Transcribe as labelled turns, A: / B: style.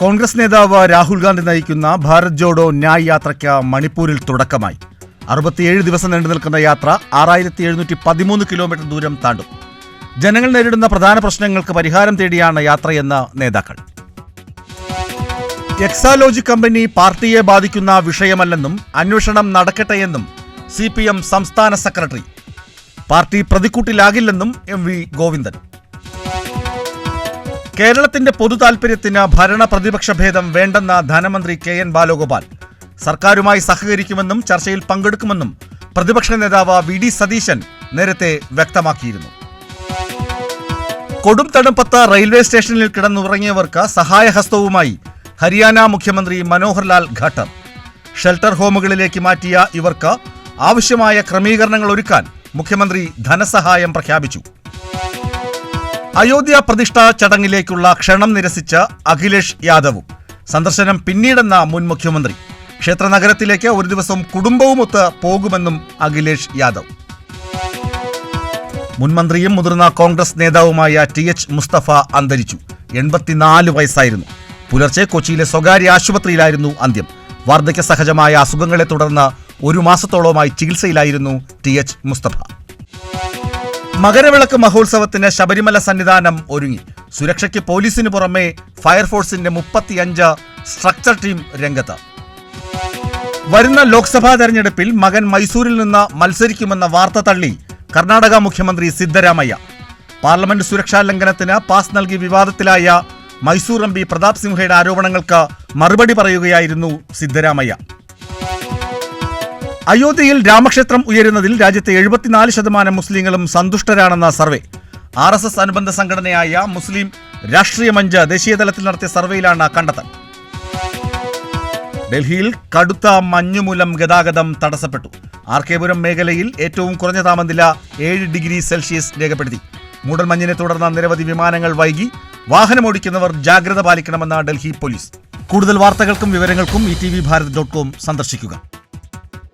A: കോൺഗ്രസ് നേതാവ് രാഹുൽ ഗാന്ധി നയിക്കുന്ന ഭാരത് ജോഡോ ന്യായ് യാത്രയ്ക്ക് മണിപ്പൂരിൽ തുടക്കമായി അറുപത്തിയേഴ് ദിവസം നീണ്ടു നിൽക്കുന്ന യാത്ര ആറായിരത്തി എഴുന്നൂറ്റി പതിമൂന്ന് കിലോമീറ്റർ ദൂരം താണ്ടും ജനങ്ങൾ നേരിടുന്ന പ്രധാന പ്രശ്നങ്ങൾക്ക് പരിഹാരം തേടിയാണ് യാത്രയെന്ന് നേതാക്കൾ എക്സാലോജി കമ്പനി പാർട്ടിയെ ബാധിക്കുന്ന വിഷയമല്ലെന്നും അന്വേഷണം നടക്കട്ടെയെന്നും സി പി എം സംസ്ഥാന സെക്രട്ടറി പാർട്ടി പ്രതിക്കൂട്ടിലാകില്ലെന്നും എം വി ഗോവിന്ദൻ കേരളത്തിന്റെ പൊതു താൽപര്യത്തിന് ഭരണ പ്രതിപക്ഷ ഭേദം വേണ്ടെന്ന ധനമന്ത്രി കെ എൻ ബാലഗോപാൽ സർക്കാരുമായി സഹകരിക്കുമെന്നും ചർച്ചയിൽ പങ്കെടുക്കുമെന്നും പ്രതിപക്ഷ നേതാവ് വി ഡി സതീശൻ നേരത്തെ വ്യക്തമാക്കിയിരുന്നു കൊടും തണുപ്പത്ത് റെയിൽവേ സ്റ്റേഷനിൽ കിടന്നുറങ്ങിയവർക്ക് സഹായഹസ്തവുമായി ഹരിയാന മുഖ്യമന്ത്രി മനോഹർലാൽ ഖട്ടർ ഷെൽട്ടർ ഹോമുകളിലേക്ക് മാറ്റിയ ഇവർക്ക് ആവശ്യമായ ക്രമീകരണങ്ങൾ ഒരുക്കാൻ മുഖ്യമന്ത്രി ധനസഹായം പ്രഖ്യാപിച്ചു അയോധ്യ പ്രതിഷ്ഠാ ചടങ്ങിലേക്കുള്ള ക്ഷണം നിരസിച്ച അഖിലേഷ് യാദവും സന്ദർശനം പിന്നീടെന്ന മുൻ മുഖ്യമന്ത്രി ക്ഷേത്ര നഗരത്തിലേക്ക് ഒരു ദിവസം കുടുംബവുമൊത്ത് പോകുമെന്നും അഖിലേഷ് യാദവ് മുൻ മന്ത്രിയും മുതിർന്ന കോൺഗ്രസ് നേതാവുമായ ടി എച്ച് മുസ്തഫ അന്തരിച്ചു എൺപത്തിനാല് വയസ്സായിരുന്നു പുലർച്ചെ കൊച്ചിയിലെ സ്വകാര്യ ആശുപത്രിയിലായിരുന്നു അന്ത്യം വാർദ്ധക്യ സഹജമായ അസുഖങ്ങളെ തുടർന്ന് ഒരു മാസത്തോളമായി ചികിത്സയിലായിരുന്നു ടി എച്ച് മുസ്തഫ മകരവിളക്ക് മഹോത്സവത്തിന് ശബരിമല സന്നിധാനം ഒരുങ്ങി സുരക്ഷയ്ക്ക് പോലീസിന് പുറമെ ഫയർഫോഴ്സിന്റെ മുപ്പത്തിയഞ്ച് സ്ട്രക്ചർ ടീം രംഗത്ത് വരുന്ന ലോക്സഭാ തെരഞ്ഞെടുപ്പിൽ മകൻ മൈസൂരിൽ നിന്ന് മത്സരിക്കുമെന്ന വാർത്ത തള്ളി കർണാടക മുഖ്യമന്ത്രി സിദ്ധരാമയ്യ പാർലമെന്റ് സുരക്ഷാ ലംഘനത്തിന് പാസ് നൽകി വിവാദത്തിലായ മൈസൂർ എം പി പ്രതാപ് സിംഹയുടെ ആരോപണങ്ങൾക്ക് മറുപടി പറയുകയായിരുന്നു സിദ്ധരാമയ്യ അയോധ്യയിൽ രാമക്ഷേത്രം ഉയരുന്നതിൽ രാജ്യത്തെ എഴുപത്തിനാല് ശതമാനം മുസ്ലിങ്ങളും സന്തുഷ്ടരാണെന്ന സർവേ ആർ എസ് എസ് അനുബന്ധ സംഘടനയായ മുസ്ലിം രാഷ്ട്രീയ മഞ്ച് ദേശീയതലത്തിൽ നടത്തിയ സർവേയിലാണ് കണ്ടെത്തൽ ഡൽഹിയിൽ കടുത്ത മഞ്ഞുമൂലം ഗതാഗതം തടസ്സപ്പെട്ടു ആർ കെ പുരം മേഖലയിൽ ഏറ്റവും കുറഞ്ഞ താപനില ഏഴ് ഡിഗ്രി സെൽഷ്യസ് രേഖപ്പെടുത്തി മൂടൽമഞ്ഞിനെ തുടർന്ന് നിരവധി വിമാനങ്ങൾ വൈകി വാഹനമോടിക്കുന്നവർ ജാഗ്രത പാലിക്കണമെന്ന ഡൽഹി പോലീസ് കൂടുതൽ വാർത്തകൾക്കും വിവരങ്ങൾക്കും E T V Bharat dot com സന്ദർശിക്കുക